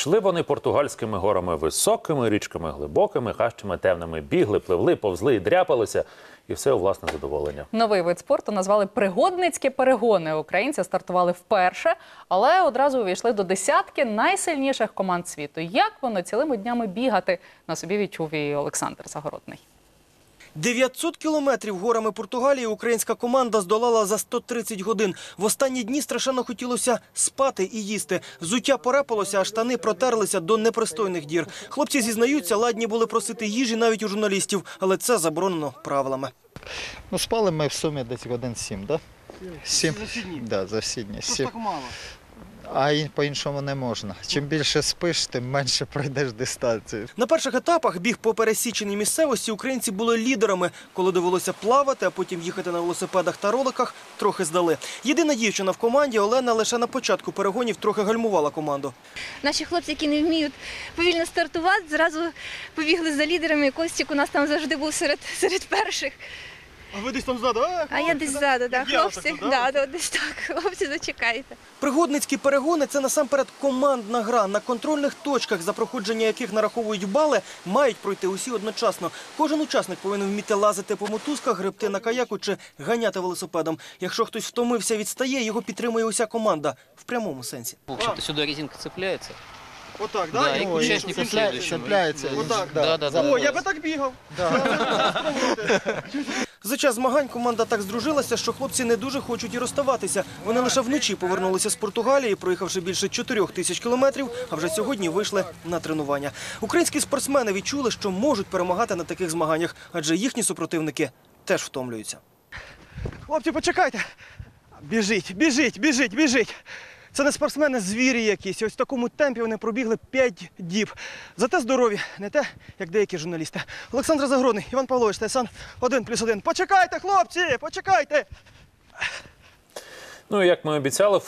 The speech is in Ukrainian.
Йшли вони португальськими горами високими, річками глибокими, хащами темними, бігли, пливли, повзли і дряпалися, і все у власне задоволення. Новий вид спорту назвали пригодницькі перегони. Українці стартували вперше, але одразу увійшли до десятки найсильніших команд світу. Як воно цілими днями бігати на собі відчув і Олександр Загородний. 900 кілометрів горами Португалії українська команда здолала за 130 годин. В останні дні страшенно хотілося спати і їсти. Взуття порепалося, а штани протерлися до непристойних дір. Хлопці зізнаються, ладні були просити їжі навіть у журналістів, але це заборонено правилами. Ну, спали ми в сумі десь годин сім, да? Сім. За всі дні? Да, за всі дні. Сім. мало. А по-іншому не можна. Чим більше спиш, тим менше пройдеш дистанцію. На перших етапах біг по пересіченій місцевості українці були лідерами. Коли довелося плавати, а потім їхати на велосипедах та роликах, трохи здали. Єдина дівчина в команді Олена лише на початку перегонів трохи гальмувала команду. Наші хлопці, які не вміють повільно стартувати, зразу побігли за лідерами. Костік у нас там завжди був серед, серед перших. А ви десь там ззаду? А я десь ззаду, да, хлопці. да? Да, да, десь так. Хлопці, зачекайте. Пригодницькі перегони це насамперед командна гра. На контрольних точках, за проходження яких нараховують бали, мають пройти усі одночасно. Кожен учасник повинен вміти лазити по мотузках, гребти на каяку чи ганяти велосипедом. Якщо хтось втомився, відстає, його підтримує уся команда в прямому сенсі. Общем-то, сюда резинка цепляется. Отак, Да, и к Ой, участнику цепляє- цепляється. Отак, да, да, да. О, я би так бігав. За час змагань команда так здружилася, що хлопці не дуже хочуть і розставатися. Вони лише вночі повернулися з Португалії, проїхавши більше 4 тисяч кілометрів, а вже сьогодні вийшли на тренування. Українські спортсмени відчули, що можуть перемагати на таких змаганнях, адже їхні супротивники теж втомлюються. Хлопці, почекайте. Біжить, біжить, біжить, біжить. Це не спортсмени, звірі якісь. Ось в такому темпі вони пробігли 5 діб. Зате здорові, не те, як деякі журналісти. Олександр Загородний, Іван Павлович, ТСН один плюс один. Почекайте, хлопці, почекайте! Ну як ми обіцяли.